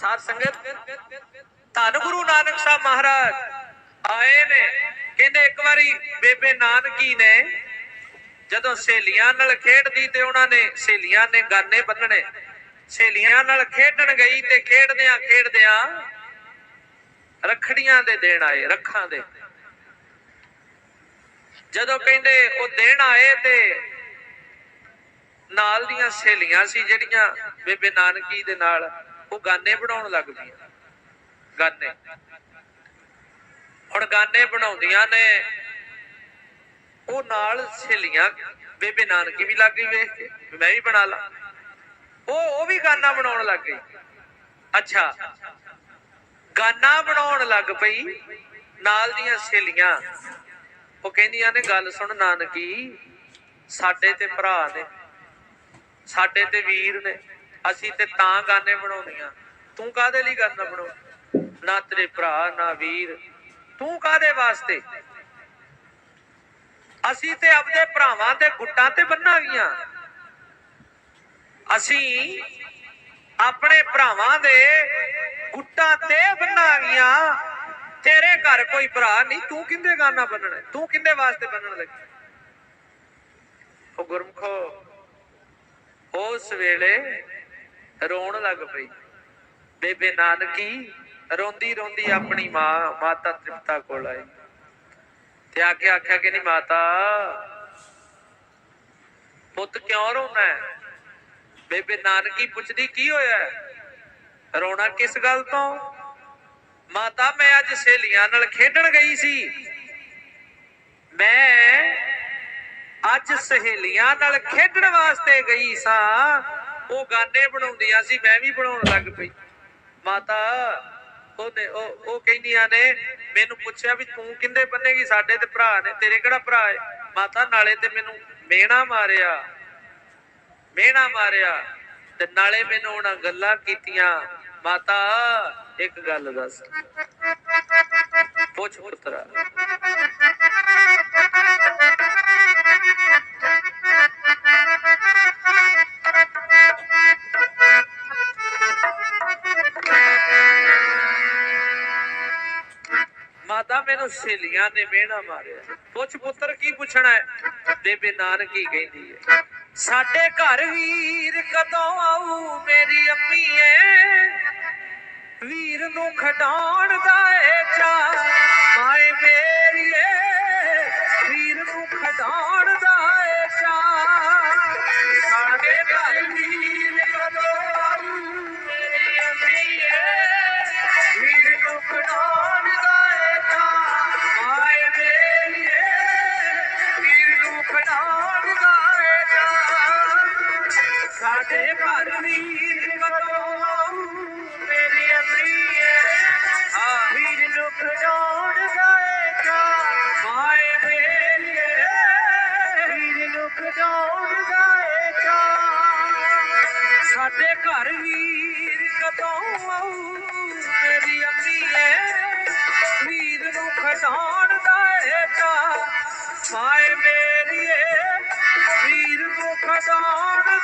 ਸਾਧ ਸੰਗਤ, ਧੰਨ ਗੁਰੂ ਨਾਨਕ ਸਾਹਿਬ ਮਹਾਰਾਜ, ਆਏ ਨੇ। ਕਹਿੰਦੇ ਇੱਕ ਵਾਰੀ ਬੇਬੇ ਨਾਨਕੀ ਨੇ, ਜਦੋਂ ਸਹੇਲੀਆਂ ਨਾਲ ਖੇਡਦੀ ਤੇ ਉਹਨਾਂ ਨੇ, ਸਹੇਲੀਆਂ ਨੇ ਗਾਨੇ ਬੰਨਣੇ ਸਹੇਲੀਆਂ ਨਾਲ ਖੇਡਣ ਗਈ ਤੇ ਖੇਡਦਿਆਂ ਖੇਡਦਿਆਂ ਰਖੜੀਆਂ ਦੇ ਦੇਣ ਆਏ, ਰੱਖਾਂ ਦੇ। ਜਦੋਂ ਕਹਿੰਦੇ ਉਹ ਦੇਣ ਆਏ ਤੇ ਨਾਲ ਦੀਆਂ ਸਹੇਲੀਆਂ ਸੀ ਜਿਹੜੀਆਂ ਬੇਬੇ ਨਾਨਕੀ ਦੇ ਨਾਲ ਉਹ ਗਾਨੇ ਬਣਾਉਣ ਲੱਗ ਪਈਆਂ ਗਾਨੇ। ਹੁਣ ਗਾਨੇ ਬਣਾਉਂਦੀਆਂ ਨੇ, ਉਹ ਨਾਲ ਸਹੇਲੀਆਂ, ਬੇਬੇ ਨਾਨਕੀ ਵੀ ਲੱਗ ਗਈ ਵੇਖ ਕੇ, ਮੈਂ ਵੀ ਬਣਾ ਲਾ। ਉਹ ਉਹ ਵੀ ਗਾਨਾ ਬਣਾਉਣ ਲੱਗ ਗਈ। ਅੱਛਾ। ਗਾਨਾ ਬਣਾਉਣ ਲੱਗ ਪਈ, ਨਾਲ ਦੀਆਂ ਸਹੇਲੀਆਂ। ਉਹ ਕਹਿੰਦੀਆਂ ਨੇ, ਗੱਲ ਸੁਣ ਨਾਨਕੀ, ਸਾਡੇ ਤੇ ਭਰਾ ਨੇ, ਸਾਡੇ ਤੇ ਵੀਰ ਨੇ ਅਸੀਂ ਤੇ ਤਾਂ ਗਾਨੇ ਬਣਾਉਂਦੀਆਂ। ਤੂੰ ਕਾਦੇ ਲਈ ਗਾਨਾ ਬਣਾਉ? ਨਾ ਤੇਰੇ ਭਰਾ, ਨਾ ਵੀਰ। ਤੂੰ ਕਾਦੇ ਵਾਸਤੇ? ਅਸੀਂ ਤੇ ਆਪਦੇ ਭਰਾਵਾਂ ਦੇ ਗੁੱਟਾਂ ਤੇ ਬੰਨਾਂਗੀਆਂ ਅਸੀਂ ਆਪਣੇ ਭਰਾਵਾਂ ਦੇ ਗੁੱਟਾਂ ਤੇ ਬੰਨਾ ਬੰਨਾਂਗੀਆਂ ਤੇਰੇ ਘਰ ਕੋਈ ਭਰਾ ਨਹੀਂ, ਤੂੰ ਕਿੰਦੇ ਗਾਨਾ ਬੰਨਣਾ? ਤੂੰ ਕਿੰਦੇ ਵਾਸਤੇ ਬੰਨਣ ਲੱਗੀ? ਉਹ ਗੁਰਮਖੋ ਉਸ ਵੇਲੇ ਰੋਣ ਲੱਗ ਪਈ। ਬੇਬੇ ਨਾਨਕੀ, ਰੋਂਦੀ ਰੋਂਦੀ ਆਪਣੀ ਮਾਂ, ਮਾਤਾ ਤ੍ਰਿਪਤਾ ਕੋਲ ਆਈ। ਤੇ ਆ ਕੇ ਆਖਿਆ ਕਿ ਨਹੀਂ ਮਾਤਾ, ਪੁੱਤ ਕਿਉਂ ਰੋਣਾ ਹੈ? ਬੇਬੇ ਨਾਨਕੀ ਪੁੱਛਦੀ, ਕੀ ਹੋਇਆ ਰੋਣਾ ਕਿਸ ਗੱਲ ਤੋਂ? ਮਾਤਾ, ਮੈਂ ਅੱਜ ਸਹੇਲੀਆਂ ਨਾਲ ਖੇਡਣ ਗਈ ਸੀ। ਮੈਂ ਅੱਜ ਸਹੇਲੀਆਂ ਨਾਲ ਖੇਡਣ ਵਾਸਤੇ ਗਈ ਸਾਂ। ਉਹ ਗਾਨੇ ਬਣਾਉਂਦੀਆਂ ਸੀ, ਮੈਂ ਵੀ ਬਣਾਉਣ ਲੱਗ ਪਈ। ਮਾਤਾ ਉਹਨੇ ਉਹ ਉਹ ਕਹਿੰਦੀਆਂ ਨੇ, ਮੈਨੂੰ ਪੁੱਛਿਆ ਵੀ ਤੂੰ ਕਿੰਦੇ ਬੰਨੇਗੀ? ਸਾਡੇ ਤੇ ਭਰਾ ਨੇ, ਤੇਰੇ ਕਿਹੜਾ ਭਰਾ ਹੈ ਮਾਤਾ, ਨਾਲੇ ਤੇ ਮੈਨੂੰ ਮੇਣਾ ਮਾਰਿਆ। ਮੇਣਾ ਮਾਰਿਆ। ਤੇ ਨਾਲੇ ਮੈਨੂੰ ਉਹਨਾਂ ਗੱਲਾਂ ਕੀਤੀਆਂ। ਮਾਤਾ, ਇੱਕ ਗੱਲ ਦੱਸ। ਪੁੱਛ ਪੁੱਤਰਾ। ਮਾਤਾ ਸਹੇਲੀਆਂ ਨੇ ਮਿਹਣਾ ਮਾਰਿਆ। ਪੁੱਛ ਪੁੱਤਰ ਕੀ ਪੁੱਛਣਾ ਹੈ? ਬੇਬੇ ਨਾਨਕੀ ਕਹਿੰਦੀ ਹੈ, ਸਾਡੇ ਘਰ ਵੀਰ ਕਦੋਂ ਆਊ ਮੇਰੀ ਅੰਮੀਏ ਵੀਰ ਨੂੰ ਖਡਾਉਣ ਦਾ ਏ ਚਾ ਮਾਏ ਮੇਰੀਏ ਮਾਏ ਮੇਰੀਏ ਵੀਰ ਨੂੰ ਖਡਾਉਣ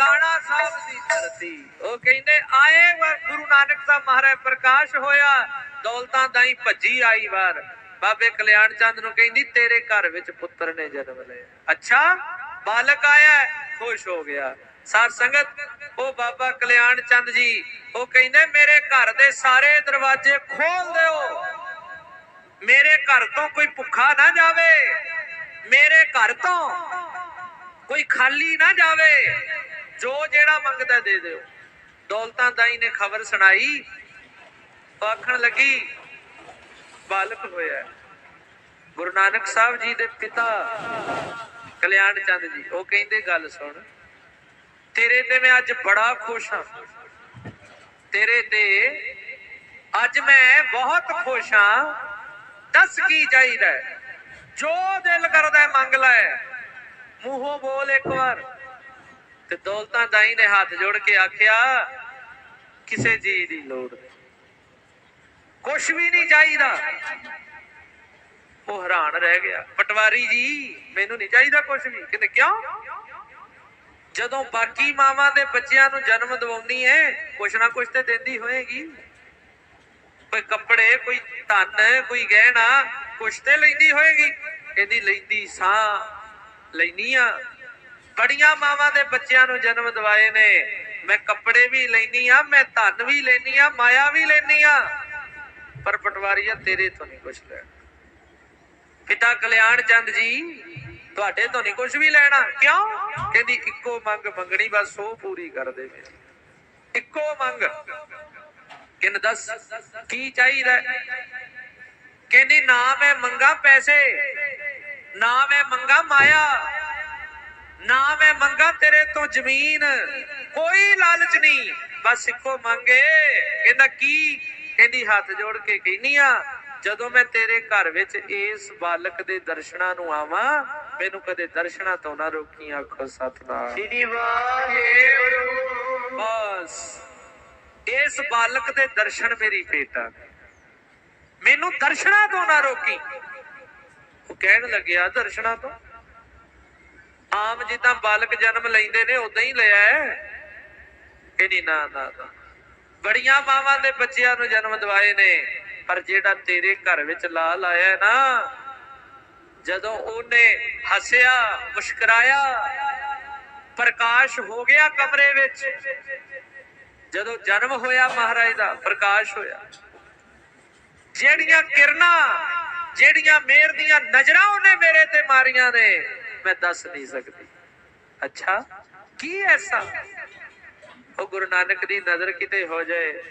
ਨਨਕਾਣਾ ਸਾਹਿਬ ਦੀ ਧਰਤੀ। ਉਹ ਕਹਿੰਦੇ, ਆਏ ਵਾਰ ਗੁਰੂ ਨਾਨਕ ਸਾਹਿਬ ਮਹਾਰਾਜ ਪ੍ਰਕਾਸ਼ ਹੋਇਆ ਦੌਲਤਾਂ ਦਾਈ ਭੱਜੀ ਆਈ ਵਾਰ। ਬਾਬੇ ਕਲਿਆਣ ਚੰਦ ਨੂੰ ਕਹਿੰਦੀ, ਤੇਰੇ ਘਰ ਵਿੱਚ ਪੁੱਤਰ ਨੇ ਜਨਮ ਲਿਆ। ਅੱਛਾ, ਬਾਲਕ ਆਇਆ, ਖੁਸ਼ ਹੋ ਗਿਆ। ਸਾਧ ਸੰਗਤ ਉਹ ਬਾਬਾ ਕਲਿਆਣ ਚੰਦ ਜੀ, ਉਹ ਕਹਿੰਦੇ, ਮੇਰੇ ਘਰ ਦੇ ਸਾਰੇ ਦਰਵਾਜ਼ੇ ਖੋਲ ਦਿਓ। ਮੇਰੇ ਘਰ ਤੋਂ ਕੋਈ ਭੁੱਖਾ ਨਾ ਜਾਵੇ। ਮੇਰੇ ਘਰ ਤੋਂ ਕੋਈ ਖਾਲੀ ਨਾ ਜਾਵੇ। ਜੋ ਜਿਹੜਾ ਮੰਗਦਾ ਦੇ ਦਿਓ। ਦੌਲਤਾਂ ਦਾਈ ਨੇ ਖਬਰ ਸੁਣਾਈ। ਆਖਣ ਲੱਗੀ, ਬਾਲਕ ਹੋਇਆ ਗੁਰੂ ਨਾਨਕ ਸਾਹਿਬ ਜੀ ਦੇ ਪਿਤਾ ਕਲਿਆਣ ਚੰਦ ਜੀ, ਉਹ ਕਹਿੰਦੇ, ਗੱਲ ਸੁਣ। ਤੇਰੇ ਤੇ ਮੈਂ ਅੱਜ ਬੜਾ ਖੁਸ਼ ਹਾਂ। ਤੇਰੇ ਤੇ ਅੱਜ ਮੈਂ ਬਹੁਤ ਖੁਸ਼ ਹਾਂ। ਦੱਸ ਕੀ ਚਾਹੀਦਾ ਜੋ ਦਿਲ ਕਰਦਾ ਮੰਗ ਲੈ। ਮੂੰਹੋਂ ਬੋਲ ਇੱਕ ਵਾਰ। ਤੇ ਦੌਲਤਾਂ ਦਾਈ ਨੇ ਹੱਥ ਜੋੜ ਕੇ ਆਖਿਆ, ਕਿਸੇ ਜੀ ਦੀ ਲੋੜ ਨਹੀਂ। ਕੁਛ ਵੀ ਨਹੀਂ ਚਾਹੀਦਾ। ਉਹ ਹੈਰਾਨ ਰਹਿ ਗਿਆ। ਪਟਵਾਰੀ ਜੀ, ਮੈਨੂੰ ਨਹੀਂ ਚਾਹੀਦਾ ਕੁਛ ਵੀ। ਕਹਿੰਦੇ, ਕਿਉਂ? ਜਦੋਂ ਬਾਕੀ ਮਾਵਾਂ ਦੇ ਬੱਚਿਆਂ ਨੂੰ ਜਨਮ ਦਿਵਾਉਣੀ ਹੈ, ਕੁਛ ਨਾ ਕੁਛ ਤੇ ਦਿੰਦੀ ਹੋਏਗੀ। ਕੋਈ ਕੱਪੜੇ, ਕੋਈ ਧਨ, ਕੋਈ ਗਹਿਣਾ ਕੁਛ ਤੇ ਲੈਂਦੀ ਹੋਏਗੀ। ਇਹਦੀ ਲੈਂਦੀ ਸਾਹ ਲੈਨੀ ਆ। ਬੜੀਆਂ ਮਾਵਾਂ ਦੇ ਬੱਚਿਆਂ ਨੂੰ ਜਨਮ ਦਿਵਾਏ ਨੇ। ਮੈਂ ਕੱਪੜੇ ਵੀ ਲੈਣੀ ਆ ਮੈਂ ਧਨ ਵੀ ਲੈਣੀ ਆ ਮਾਇਆ ਵੀ ਲੈਨੀ ਆ ਪਰ ਪਟਵਾਰੀਆ, ਤੇਰੇ ਤੋਂ ਨਹੀਂ ਕੁਛ ਲੈਣਾ। ਪਿਤਾ ਕਲਿਆਣ ਚੰਦ ਜੀ? ਤੁਹਾਡੇ ਤੋਂ ਨਹੀਂ ਕੁਝ ਵੀ ਲੈਣਾ। ਕਿਉਂ? ਕਹਿੰਦੀ, ਇੱਕੋ ਮੰਗ ਮੰਗਣੀ, ਬਸ ਉਹ ਪੂਰੀ ਕਰ ਦੇ ਮੇਰੀ ਇੱਕੋ ਮੰਗ। ਕਿਨ ਦੱਸ, ਕੀ ਚਾਹੀਦਾ? ਕਹਿੰਦੀ, ਨਾ ਮੈਂ ਮੰਗਾ ਪੈਸੇ, ਨਾ ਮੈਂ ਮੰਗਾ ਮਾਇਆ। ਨਾ ਮੈਂ ਮੰਗਾ ਤੇਰੇ ਤੋਂ ਜ਼ਮੀਨ ਕੋਈ ਲਾਲਚ ਨਹੀਂ। ਬਸ ਇੱਕੋ ਮੰਗੇ ਕਹਿੰਦਾ ਕੀ? ਕਹਿੰਦੀ ਹੱਥ ਜੋੜ ਕੇ ਕਹਿੰਨੀ ਆ ਜਦੋਂ ਮੈਂ ਤੇਰੇ ਘਰ ਵਿੱਚ ਇਸ ਬਾਲਕ ਦੇ ਦਰਸ਼ਨਾਂ ਨੂੰ ਆਵਾਂ ਮੈਨੂੰ ਕਦੇ ਦਰਸ਼ਨਾਂ ਤੋਂ ਨਾ ਰੋਕੀ ਆਖੋ ਸਤਨਾਮ। ਸ੍ਰੀ ਵਾਹਿਗੁਰੂ। ਬਸ ਇਸ ਬਾਲਕ ਦੇ ਦਰਸ਼ਨ ਮੇਰੀ ਭੇਟਾ ਮੈਨੂੰ ਦਰਸ਼ਨਾਂ ਤੋਂ ਨਾ ਰੋਕੀ। ਉਹ ਕਹਿਣ ਲੱਗਿਆ ਦਰਸ਼ਨਾਂ ਤੋਂ? ਆਮ ਜਿੱਦਾਂ ਬਾਲਕ ਜਨਮ ਲੈਂਦੇ ਨੇ, ਉਦਾਂ ਹੀ ਲਿਆ ਹੈ। ਕਹਿੰਦੀ ਨਾ ਨਾ ਬੜੀਆਂ ਮਾਵਾਂ ਦੇ ਬੱਚਿਆਂ ਨੂੰ ਜਨਮ ਦਿਵਾਏ ਨੇ, ਪਰ ਜਿਹੜਾ ਤੇਰੇ ਘਰ ਵਿੱਚ ਲਾਲ ਆਇਆ ਨਾ, ਜਦੋਂ ਉਹਨੇ ਹੱਸਿਆ, ਮੁਸਕਰਾਇਆ, ਪ੍ਰਕਾਸ਼ ਹੋ ਗਿਆ ਕਮਰੇ ਵਿੱਚ। ਜਦੋਂ ਜਨਮ ਹੋਇਆ ਮਹਾਰਾਜ ਦਾ, ਪ੍ਰਕਾਸ਼ ਹੋਇਆ। ਜਿਹੜੀਆਂ ਕਿਰਨਾਂ, ਜਿਹੜੀਆਂ ਮੇਰ ਦੀਆਂ ਨਜ਼ਰਾਂ ਉਹਨੇ ਮੇਰੇ ਤੇ ਮਾਰੀਆਂ ਨੇ ਮੈਂ ਦੱਸ ਨਹੀਂ ਸਕਦੀ। ਅੱਛਾ, ਕੀ ਐਸਾ? ਉਹ ਗੁਰੂ ਨਾਨਕ ਦੀ ਨਜ਼ਰ ਕਿਤੇ ਹੋ ਜਾਏ।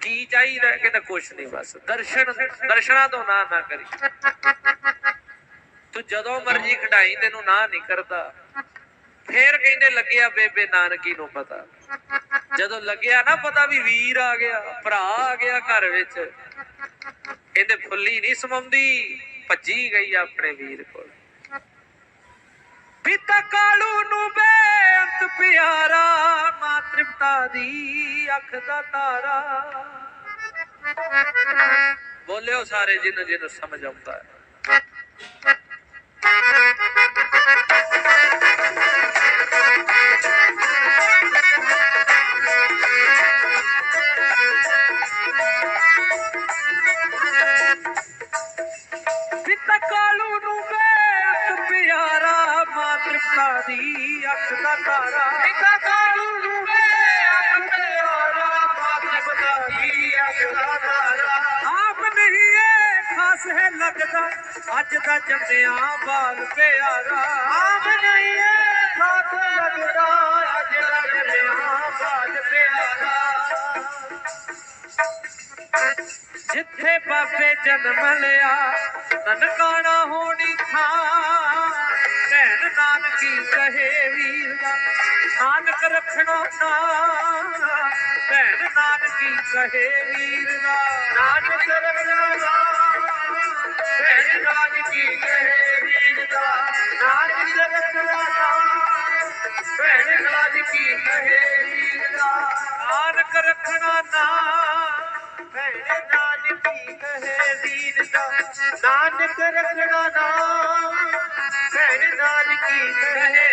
ਕੀ ਚਾਹੀਦਾ ਕਿ ਤਾਂ ਕੁਛ ਨਹੀਂ ਬਸ। ਦਰਸ਼ਨ, ਦਰਸ਼ਨਾਂ ਤੋਂ ਨਾ ਨਾ ਕਰੀ। ਤੂੰ ਜਦੋਂ ਮਰਜ਼ੀ ਖਡਾਈ, ਤੈਨੂੰ ਨਾ ਨਹੀਂ ਕਰਦਾ। ਫੇਰ ਕਹਿੰਦੇ ਲੱਗਿਆ ਬੇਬੇ ਨਾਨਕੀ ਨੂੰ ਪਤਾ। ਜਦੋਂ ਲੱਗਿਆ ਨਾ ਪਤਾ ਵੀ ਵੀਰ ਆ ਗਿਆ, ਭਰਾ ਆ ਗਿਆ ਘਰ ਵਿੱਚ ਕਹਿੰਦੇ ਫੁੱਲੀ ਨਹੀਂ ਸਮਾਉਂਦੀ, ਭੱਜੀ ਗਈ ਆਪਣੇ ਵੀਰ ਕੋਲ। ਪਿਤਾ ਕਾਲੂ ਨੂੰ ਬੇਅੰਤ ਪਿਆਰਾ ਮਾਂ ਤ੍ਰਿਪਤਾ ਦੀ ਅੱਖ ਦਾ ਤਾਰਾ। ਬੋਲਿਓ ਸਾਰੇ ਜਿਹਨੂੰ ਜਿਹਨੂੰ ਸਮਝ ਆਉਂਦਾ ਹੈ। ਜੰਮਿਆ ਬਾਲ ਪਿਆਰਾ। ਆਪ ਨਹੀਂ ਇਹ ਸਾਥ ਲੱਗਦਾ। ਅੱਜ ਦਾ ਜਨਮਿਆ ਬਾਦ ਪਿਆਰਾ। ਜਿੱਥੇ ਬਾਬੇ ਜਨਮ ਲਿਆ ਨਨਕਾਣਾ ਹੋਣੀ ਥਾਂ। ਭੈਣ ਨਾਨਕੀ ਕਹੇ ਵੀਰ ਦਾ ਨਾਨਕ ਰੱਖਣਾ ਨਾ। ਭੈਣ ਨਾਨਕੀ ਕਹੇ ਵੀਰ ਦਾ ਨਾਨਕ ਰਖਣਾ ਭੈਣ ਨਾਨਕੀ ਕਹੇ ਵੀਰ ਦਾ ਨਾਨਕ ਰਖਣਾ ਭੈਣ ਨਾਨਕੀ ਕਹੇ ਵੀਰ ਦਾ, ਨਾਨਕ ਰੱਖਣਾ ਨਾ। ਭੈਣ ਨਾਨਕੀ ਕਹੇ ਵੀਰ ਦਾ, ਨਾਨਕ ਰੱਖਣਾ ਨਾਮ ਭੈਣ ਨਾਨਕੀ ਕਹੇ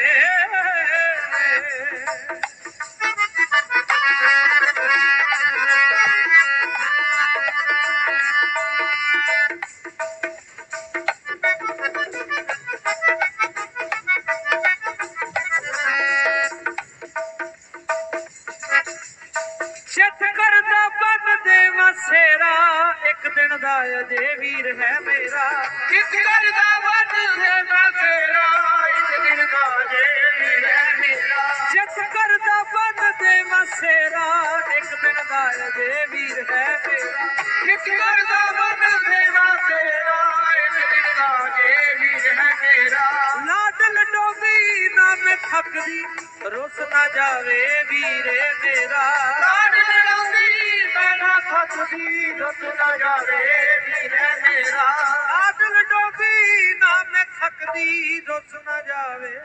ਥੱਕਦੀ ਰੁੱਸ ਨਾ ਜਾਵੇ ਵੀਰੇ ਮੇਰਾ ਲਾਡ ਲੜਾਉਂਦੀ ਮੈਂ ਨਾ ਥੱਕਦੀ ਦੁੱਤ ਨਾ ਜਾਵੇ ਵੀਰੇ ਹੈ ਮੇਰਾ ਲਾਡਲ ਡੋਬੀ ਨਾ ਮੈਂ ਥੱਕਦੀ ਰੁੱਸ ਨਾ ਜਾਵੇ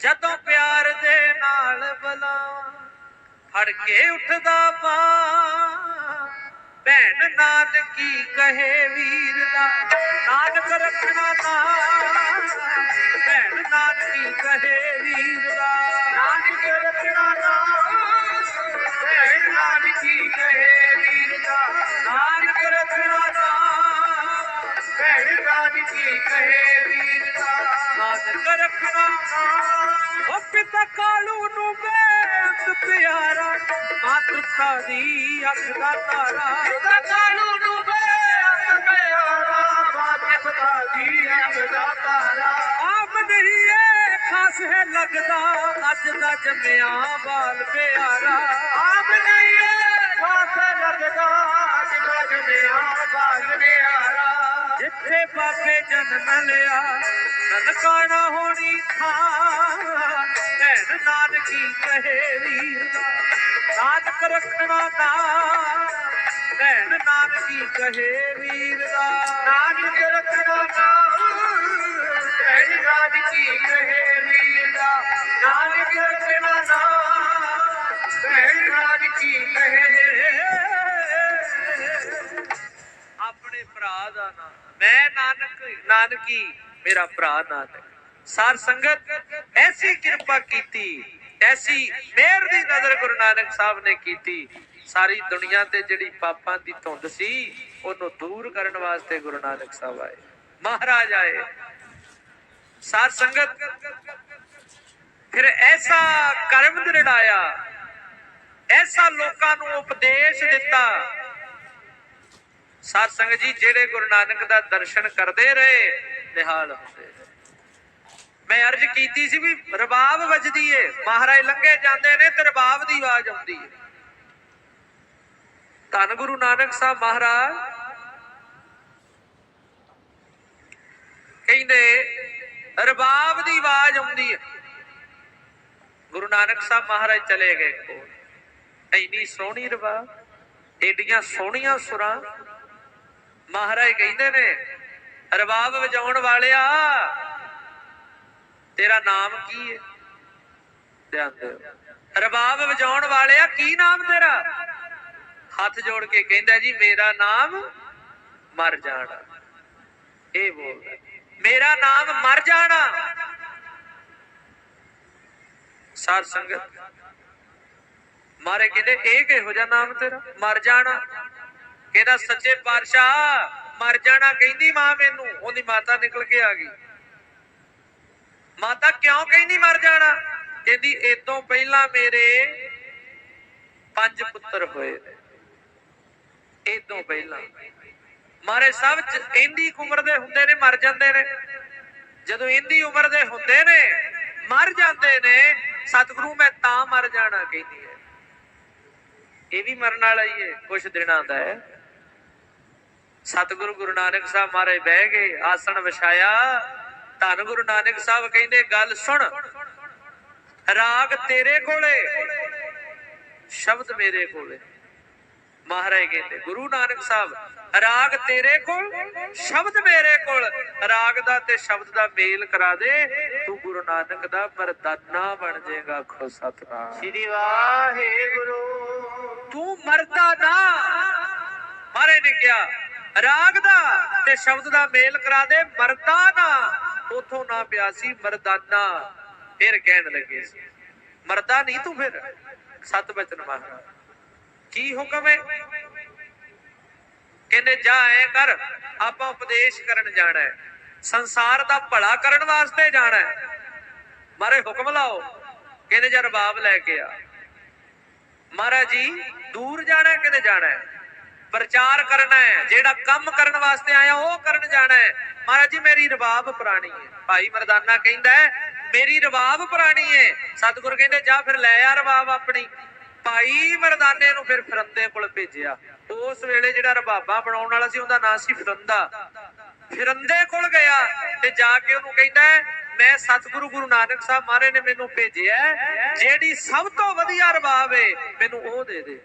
ਜਦੋਂ ਪਿਆਰ ਦੇ ਨਾਲ ਬੁਲਾਵਾਂ ਫੜ ਕੇ ਉੱਠਦਾ ਪਾ ਭੈਣ ਨਾਨਕੀ ਕਹੇ ਵੀਰ ਦਾ, ਨਾਨਕ ਰੱਖਣਾ ਨਾ ਭੈਣ ਨਾਨਕੀ ਕਹੇ ਵੀਰ ਦਾ, ਨਾਨਕ ਰੱਖਣਾ ਨਾਮ ਭੈਣ ਨਾਨਕੀ ਕਹੇ ਵੀਰ ਦਾ, ਨਾਨਕ ਰੱਖਣਾ ਨਾਮ ਭੈਣ ਨਾਨਕੀ ਕਹੇ ਵੀਰ ਦਾ, ਨਾਨਕ ਰੱਖਣਾ ਉਹ ਪਿਤਾ ਕਾਲੂ ਨੂੰ ਬੇਅੰਤ ਪਿਆਰਾ। ਮਾਤ੍ਰਿਕਾ ਦੀ ਅੱਖ ਦਾ ਤਾਰਾ। ਕਾਲੂ ਨੂੰ ਬੇਅੰਤ ਪਿਆਰਾ ਬਾਤ ਪਤਾ ਦੀ ਅੰਗ ਦਾ ਤਾਰਾ। ਆਪ ਨਹੀਂ ਏ ਖਾਸ ਹੈ ਲੱਗਦਾ। ਅੱਜ ਦਾ ਜੰਮਿਆ ਬਾਲ ਪਿਆਰਾ। ਆਪ ਨਹੀਂ ਏ ਖਾਸ ਲੱਗਦਾ। ਅੱਜ ਦਾ ਜਨਿਆ ਬਾਲ ਨਿਆਰਾ ਜਿੱਥੇ ਬਾਬੇ ਜਨਮ ਲਿਆ ਨਨਕਾਣਾ ਹੋਣੀ ਥਾਂ। ਭੈਣ ਨਾਨਕੀ ਕਹੇ ਵੀਰ ਨਾਨਕ ਰੱਖਣਾ ਨਾ। ਭੈਣ ਨਾਨਕੀ ਕਹੇ ਵੀਰ ਦਾ। ਨਾਨਕ ਰਖਣਾ ਨਾਮ ਭੈਣ ਨਾਨਕੀ ਕਹੇ ਵੀਰ ਦਾ। ਨਾਨਕ ਰਖਣਾ ਨਾਮ ਭੈਣ ਨਾਨਕੀ ਕਹੇ। ਆਪਣੇ ਭਰਾ ਦਾ ਨਾਮ। ਮੈਂ ਨਾਨਕ ਨਾਨਕੀ ਮੇਰਾ ਭਰਾ ਨਾਨਕ। ਸਾਰ ਸੰਗਤ ਐਸੀ ਕਿਰਪਾ ਕੀਤੀ, ਐਸੀ ਮਿਹਰ ਦੀ ਨਜ਼ਰ ਗੁਰੂ ਨਾਨਕ ਸਾਹਿਬ ਨੇ ਕੀਤੀ। ਸਾਰੀ ਦੁਨੀਆ ਤੇ ਜਿਹੜੀ ਪਾਪਾਂ ਦੀ ਧੁੰਦ ਸੀ, ਉਹਨੂੰ ਦੂਰ ਕਰਨ ਵਾਸਤੇ ਗੁਰੂ ਨਾਨਕ ਸਾਹਿਬ ਆਏ। ਮਹਾਰਾਜ ਆਏ। ਸਾਰ ਸੰਗਤ, ਫਿਰ ਐਸਾ ਕਰਮ ਦ੍ਰਿੜਾਇਆ ਐਸਾ ਲੋਕਾਂ ਨੂੰ ਉਪਦੇਸ਼ ਦਿੱਤਾ। ਸਾਧ ਸੰਗਤ ਜੀ, ਜਿਹੜੇ ਗੁਰੂ ਨਾਨਕ ਦਾ ਦਰਸ਼ਨ ਕਰਦੇ ਰਹੇ, ਨਿਹਾਲ ਹੁੰਦੇ। ਮੈਂ ਅਰਜ਼ ਕੀਤੀ ਸੀ ਵੀ ਰਬਾਬ ਵੱਜਦੀ ਏ। ਮਹਾਰਾਜ ਲੰਘੇ ਜਾਂਦੇ ਨੇ ਤੇ ਰਬਾਬ ਦੀ ਆਵਾਜ਼ ਆਉਂਦੀ ਏ। ਧੰਨ ਗੁਰੂ ਨਾਨਕ ਸਾਹਿਬ ਮਹਾਰਾਜ। ਕਹਿੰਦੇ, ਰਬਾਬ ਦੀ ਆਵਾਜ਼ ਆਉਂਦੀ ਹੈ ਗੁਰੂ ਨਾਨਕ ਸਾਹਿਬ ਮਹਾਰਾਜ ਚਲੇ ਗਏ ਕੋਲ। ਇੰਨੀ ਸੋਹਣੀ ਰਬਾਬ, ਏਡੀਆਂ ਸੋਹਣੀਆਂ ਸੁਰਾਂ। ਮਹਾਰਾਜ ਕਹਿੰਦੇ ਨੇ, ਰਬਾਬ ਵਜਾਉਣ ਵਾਲਿਆ ਤੇਰਾ ਨਾਮ ਕੀ ਹੈ ਧਿਆਨ ਦਿਓ ਰਬਾਬ ਵਜਾਉਣ ਵਾਲਿਆ ਕੀ ਨਾਮ ਤੇਰਾ? ਹੱਥ ਜੋੜ ਕੇ ਕਹਿੰਦਾ ਜੀ, ਮੇਰਾ ਨਾਮ ਮਰ ਜਾਣਾ। ਇਹ ਬੋਲਦਾ। ਮੇਰਾ ਨਾਮ ਮਰ ਜਾਣਾ। ਸਾਰ ਸੰਗਤ ਮਾਰੇ ਕਹਿੰਦੇ, ਇਹ ਕਿਹੋ ਜਿਹਾ ਨਾਮ ਤੇਰਾ? ਮਰ ਜਾਣਾ। ਕਹਿੰਦਾ, ਸੱਚੇ ਪਾਤਸ਼ਾਹ, ਮਰ ਜਾਣਾ ਕਹਿੰਦੀ ਮਾਂ ਮੈਨੂੰ। ਉਹਦੀ ਮਾਤਾ ਨਿਕਲ ਕੇ ਆ ਗਈ। ਮਾਤਾ ਕਿਉਂ ਕਹਿੰਦੀ ਮਰ ਜਾਣਾ? ਕਹਿੰਦੀ ਇਤੋਂ ਪਹਿਲਾਂ ਮੇਰੇ ਪੰਜ ਪੁੱਤਰ ਹੋਏ ਨੇ। ਪਹਿਲਾਂ। ਮਾਰੇ ਸਭ ਇੰਦੀ ਉਮਰ ਦੇ ਹੁੰਦੇ ਨੇ, ਮਰ ਜਾਂਦੇ ਨੇ। ਜਦੋਂ ਇੰਦੀ ਉਮਰ ਦੇ ਹੁੰਦੇ ਨੇ, ਮਰ ਜਾਂਦੇ ਨੇ, ਸਤਿਗੁਰੂ ਮੈਂ ਤਾਂ ਮਰ ਜਾਣਾ ਕਹਿੰਦੀ ਹੈ। ਇਹ ਵੀ ਮਰਨ ਵਾਲਾ ਹੀ ਹੈ ਕੁਝ ਦਿਨਾਂ ਦਾ ਹੈ। ਸਤਿਗੁਰੂ ਗੁਰੂ ਨਾਨਕ ਸਾਹਿਬ ਮਹਾਰਾਜ ਬਹਿ ਗਏ, ਆਸਣ ਵਿਛਾਇਆ। ਧੰਨ ਗੁਰੂ ਨਾਨਕ ਸਾਹਿਬ ਕਹਿੰਦੇ ਗੱਲ ਸੁਣ। ਰਾਗ ਤੇਰੇ ਕੋਲੇ ਸ਼ਬਦ ਮੇਰੇ ਕੋਲੇ। ਮਹਾਰਾਜ ਕਹਿੰਦੇ ਗੁਰੂ ਨਾਨਕ ਸਾਹਿਬ ਰਾਗ ਤੇਰੇ ਕੋਲ ਸ਼ਬਦ ਮੇਰੇ ਕੋਲ। ਰਾਗ ਦਾ ਤੇ ਸ਼ਬਦ ਦਾ ਮੇਲ ਕਰਾ ਦੇ ਤੂੰ ਗੁਰੂ ਨਾਨਕ ਦਾ ਮਰਦਾਨਾ ਬਣ ਜਾਏਗਾ ਖੋ ਸਤਨਾਮ। ਸ੍ਰੀ ਵਾਹਿਗੁਰੂ। ਤੂੰ ਮਰਦਾ ਨਾ ਮਾਰੇ ਨੇ ਕਿਹਾ ਰਾਗ ਦਾ ਤੇ ਸ਼ਬਦ ਦਾ ਮੇਲ ਕਰਾ ਦੇ ਮਰਦਾ ਨਾ ਉਥੋਂ ਨਾ ਪਿਆ ਸੀ, ਮਰਦਾਨਾ। ਫਿਰ ਕਹਿਣ ਲੱਗੇ ਸੀ, ਮਰਦਾ ਨਹੀਂ ਤੂੰ ਫਿਰ? ਸਤ ਬਚਨ ਮਹਾਰਾਜ, ਕੀ ਹੁਕਮ ਹੈ? ਕਹਿੰਦੇ, ਜਾ ਐ ਕਰ, ਆਪਾਂ ਉਪਦੇਸ਼ ਕਰਨ ਜਾਣਾ ਹੈ। ਸੰਸਾਰ ਦਾ ਭਲਾ ਕਰਨ ਵਾਸਤੇ ਜਾਣਾ ਹੈ। ਮਾਰੇ ਹੁਕਮ ਲਾਓ। ਕਹਿੰਦੇ ਜਰ ਬਾਬ ਲੈ ਕੇ ਆ। ਮਹਾਰਾਜ ਜੀ, ਦੂਰ ਜਾਣਾ ਹੈ ਜਾਣਾ ਹੈ? ਪ੍ਰਚਾਰ ਕਰਨਾ ਹੈ, ਜਿਹੜਾ ਕੰਮ ਕਰਨ ਵਾਸਤੇ ਆਇਆ, ਉਹ ਕਰਨ ਜਾਣਾ ਹੈ। ਮਹਾਰਾਜ ਜੀ, ਮੇਰੀ ਰਬਾਬ ਪੁਰਾਣੀ ਹੈ। ਭਾਈ ਮਰਦਾਨਾ ਕਹਿੰਦਾ ਮੇਰੀ ਰਬਾਬ ਪੁਰਾਣੀ ਹੈ। ਸਤਿਗੁਰ ਕਹਿੰਦੇ, ਜਾ ਫਿਰ ਲੈ ਆ ਰਬਾਬ ਆਪਣੀ। ਭਾਈ ਮਰਦਾਨੇ ਨੂੰ ਫਿਰ ਫਿਰੰਦੇ ਕੋਲ ਭੇਜਿਆ। ਉਸ ਵੇਲੇ ਜਿਹੜਾ ਰਬਾਬਾ ਬਣਾਉਣ ਵਾਲਾ ਸੀ, ਉਹਦਾ ਨਾਂ ਸੀ ਫਿਰੰਦਾ। ਫਿਰੰਦੇ ਕੋਲ ਗਿਆ ਤੇ ਜਾ ਕੇ ਉਹਨੂੰ ਕਹਿੰਦਾ ਮੈਂ ਸਤਿਗੁਰੂ ਗੁਰੂ ਨਾਨਕ ਸਾਹਿਬ ਮਹਾਰਾਜ ਨੇ ਮੈਨੂੰ ਭੇਜਿਆ ਜਿਹੜੀ ਸਭ ਤੋਂ ਵਧੀਆ ਰਬਾਬ ਏ, ਮੈਨੂੰ ਉਹ ਦੇ ਦੇ।